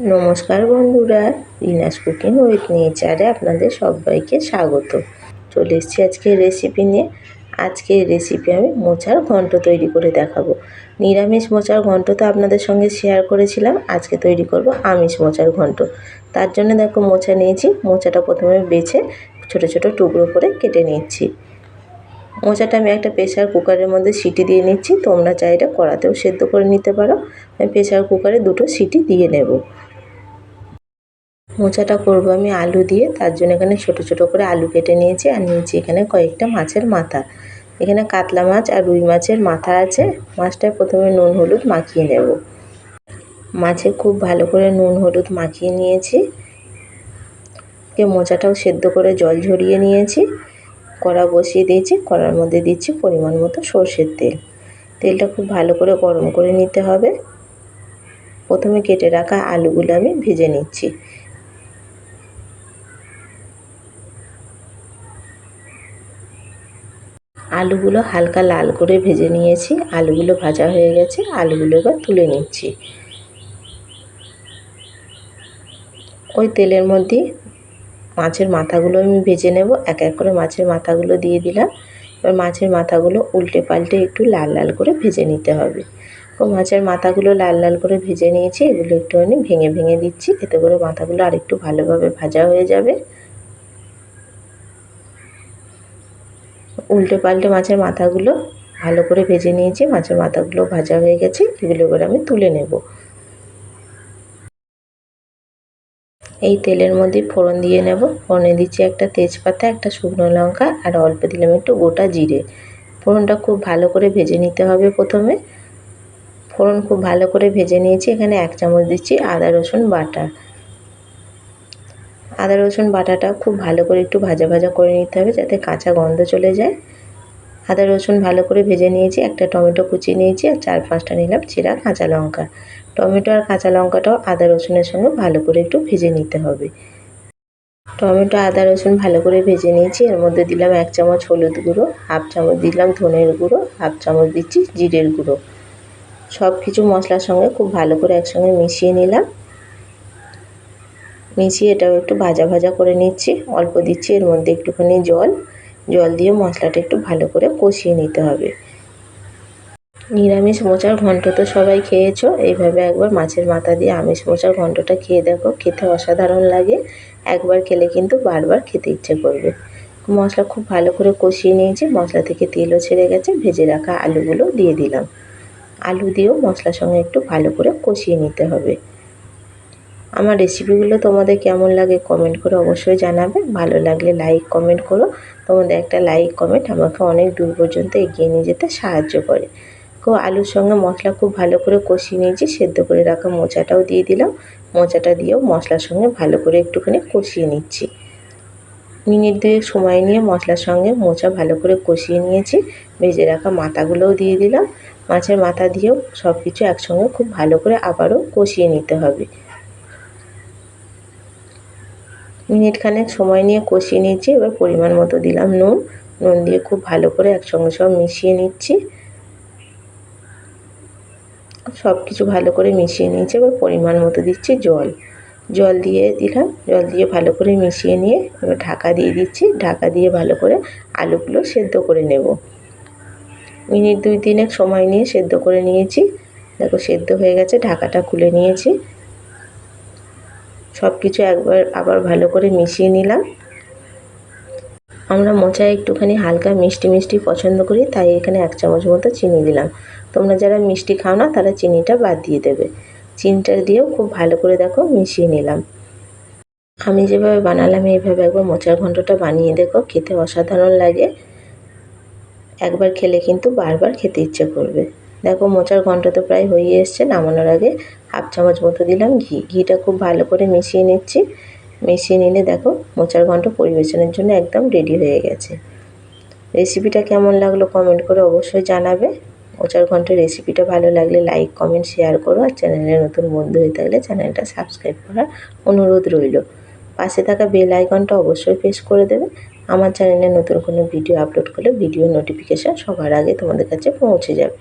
নমস্কার বন্ধুরা Rina's cooking with নেচারে আপনাদের সবাইকে স্বাগত। চলে এসেছি আজকের রেসিপি নিয়ে। আজকের রেসিপি আমি মোচার ঘন্ট তৈরি করে দেখাবো। নিরামিষ মোচার ঘন্ট তো আপনাদের সঙ্গে শেয়ার করেছিলাম, আজকে তৈরি করব আমিষ মোচার ঘন্ট। তার জন্য দেখো মোচা নিয়েছি, মোচাটা প্রথমে বেছে ছোট ছোট টুকরো করে কেটে নিচ্ছি। মোচাটা আমি একটা প্রেশার কুকারের মধ্যে সিটি দিয়ে নিচ্ছি, তোমরা চাইলে কড়াতেও সেদ্ধ করে নিতে পারো। আমি প্রেশার কুকারে দুটো সিটি দিয়ে নেব। মোচাটা করব আমি আলু দিয়ে। তার জন্য এখানে ছোট ছোট করে আলু কেটে নিয়েছি আর নিয়েছি এখানে কয়েকটা মাছের মাথা। এখানে কাতলা মাছ আর রুই মাছের মাথা আছে। মাছটা প্রথমে নুন, হলুদ মাখিয়ে নেব। মাছে খুব ভালো করে নুন, হলুদ মাখিয়ে নিয়েছি। কে মোচাটাও সেদ্ধ করে জল ঝরিয়ে নিয়েছি। কড়া বসিয়ে দিয়েছি। কড়ার মধ্যে দিচ্ছি পরিমাণ মতো সর্ষের তেল। তেলটা খুব ভালো করে গরম করে নিতে হবে। প্রথমে কেটে রাখা আলুগুলো আমি ভেজে নিচ্ছি। আলুগুলো হালকা লাল করে ভেজে নিয়েছি। আলুগুলো ভাজা হয়ে গেছে, আলুগুলো এবার তুলে নিচ্ছি। ওই তেলের মধ্যে মাছের মাথাগুলো আমি ভেজে নেব, এক এক করে মাছের মাথাগুলো দিয়ে দিলাম। এবার মাছের মাথাগুলো উল্টে পাল্টে একটু লাল লাল করে ভেজে নিতে হবে। ও মাছের মাথাগুলো লাল লাল করে ভেজে নিয়েছি, এগুলো একটু একটুখানি ভেঙে ভেঙে দিচ্ছি, এতে করে মাথাগুলো আরেকটু ভালোভাবে ভাজা হয়ে যাবে। উল্টে পাল্টে মাছের মাথাগুলো ভালো করে ভেজে নিয়েছি, মাছের মাথাগুলো ভাজা হয়ে গেছে, এগুলো এবার আমি তুলে নেব। এই তেলের মধ্যে ফোড়ন দিয়ে নেব। ফোড়নে দিচ্ছি একটা তেজপাতা, একটা শুকনো লঙ্কা, আর অল্প দিলাম একটু গোটা জিরে। ফোড়নটা খুব ভালো করে ভেজে নিতে হবে প্রথমে। ফোড়ন খুব ভালো করে ভেজে নিয়েছি, এখানে এক চামচ দিচ্ছি আদা রসুন বাটা। আদা, রসুন বাটাটা খুব ভালো করে একটু ভাজা ভাজা করে নিতে হবে যাতে কাঁচা গন্ধ চলে যায়। আদা, রসুন ভালো করে ভেজে নিয়েছি, একটা টমেটো কুচি নিয়েছি আর চার পাঁচটা নিলাম চিরা কাঁচা লঙ্কা। টমেটো আর কাঁচা লঙ্কাটাও আদা, রসুনের সঙ্গে ভালো করে একটু ভেজে নিতে হবে। টমেটো, আদা, রসুন ভালো করে ভেজে নিয়েছি, এর মধ্যে দিলাম এক চামচ হলুদ গুঁড়ো, হাফ চামচ দিলাম ধনের গুঁড়ো, হাফ চামচ দিচ্ছি জিরের গুঁড়ো। সব কিছু মশলার সঙ্গে খুব ভালো করে একসঙ্গে মিশিয়ে নিলাম। মিশিয়ে এটাও একটু ভাজা ভাজা করে নিচ্ছি। অল্প দিচ্ছি, এর মধ্যে একটুখানি জল। জল দিয়ে মশলাটা একটু ভালো করে কষিয়ে নিতে হবে। নিরামিষ মোচার ঘন্ট তো সবাই খেয়েছো। এইভাবে একবার মাছের মাথা দিয়ে আমিষ মোচার ঘন্টটা খেয়ে দেখো, খেতে অসাধারণ লাগে। একবার খেলে কিন্তু বারবার খেতে ইচ্ছে করবে। মশলা খুব ভালো করে কষিয়ে নিয়েছি। মশলা থেকে তেলও ছেড়ে গেছে। ভেজে রাখা আলুগুলো দিয়ে দিলাম। আলু দিয়েও মশলার সঙ্গে একটু ভালো করে কষিয়ে নিতে হবে। আমার রেসিপিগুলো তোমাদের কেমন লাগে কমেন্ট করে অবশ্যই জানাবে। ভালো লাগলে লাইক কমেন্ট করো। তোমাদের একটা লাইক কমেন্ট আমাকে অনেক দূর পর্যন্ত এগিয়ে নিয়ে যেতে সাহায্য করে। তো আলুর সঙ্গে মশলা খুব ভালো করে কষিয়ে নিয়েছি, সেদ্ধ করে রাখা মোচাটাও দিয়ে দিলাম। মোচাটা দিয়েও মশলার সঙ্গে ভালো করে একটুখানি কষিয়ে নিচ্ছি। মিনিট দুয়েক সময় নিয়ে মশলার সঙ্গে মোচা ভালো করে কষিয়ে নিয়েছি। ভেজে রাখা মাথাগুলোও দিয়ে দিলাম। মাছের মাথা দিয়েও সব কিছু একসঙ্গে খুব ভালো করে আবারও কষিয়ে নিতে হবে। মিনিট খানেক সময় নিয়ে কষিয়ে নিয়েছি, এবার পরিমাণ মতো দিলাম নুন। নুন দিয়ে খুব ভালো করে একসঙ্গে সব মিশিয়ে নিচ্ছি। সব কিছু ভালো করে মিশিয়ে নিয়েছি, এবার পরিমাণ মতো দিচ্ছি জল। জল দিয়ে দিলাম, জল দিয়ে ভালো করে মিশিয়ে নিয়ে এবার ঢাকা দিয়ে দিচ্ছি। ঢাকা দিয়ে ভালো করে আলুগুলো সেদ্ধ করে নেব। মিনিট দুই তিনেক সময় নিয়ে সেদ্ধ করে নিয়েছি। দেখো সেদ্ধ হয়ে গেছে, ঢাকাটা খুলে নিয়েছি। সব কিছু একবার আবার ভালো করে মিশিয়ে নিলাম। আমরা মোচায় একটুখানি হালকা মিষ্টি মিষ্টি পছন্দ করি, তাই এখানে এক চামচ মতো চিনি দিলাম। তোমরা যারা মিষ্টি খাও না, তারা চিনিটা বাদ দিয়ে দেবে। চিনিটা দিয়েও খুব ভালো করে দেখো মিশিয়ে নিলাম। আমি যেভাবে বানালাম, এইভাবে একবার মোচার ঘন্টটা বানিয়ে দেখো, খেতে অসাধারণ লাগে। একবার খেলে কিন্তু বারবার খেতে ইচ্ছে করবে। দেখো মোচার ঘন্ট তো প্রায় হয়ে এসছে, নামানোর আগে হাফ চামচ মতো দিলাম ঘি। ঘিটা খুব ভালো করে মিশিয়ে নিচ্ছি। মিশিয়ে নিলে দেখো মোচার ঘন্ট পরিবেশনের জন্য একদম রেডি হয়ে গেছে। রেসিপিটা কেমন লাগল কমেন্ট করে অবশ্যই জানাবে। মোচার ঘন্টের রেসিপিটা ভালো লাগলে লাইক কমেন্ট শেয়ার করো আর চ্যানেলে নতুন বন্ধু হয়ে থাকলে চ্যানেলটা সাবস্ক্রাইব করার অনুরোধ রইল। পাশে থাকা বেল আইকনটা অবশ্যই প্রেস করে দেবে। আমার চ্যানেলে নতুন কোনো ভিডিও আপলোড করলে ভিডিও নোটিফিকেশান সবার আগে তোমাদের কাছে পৌঁছে যাবে।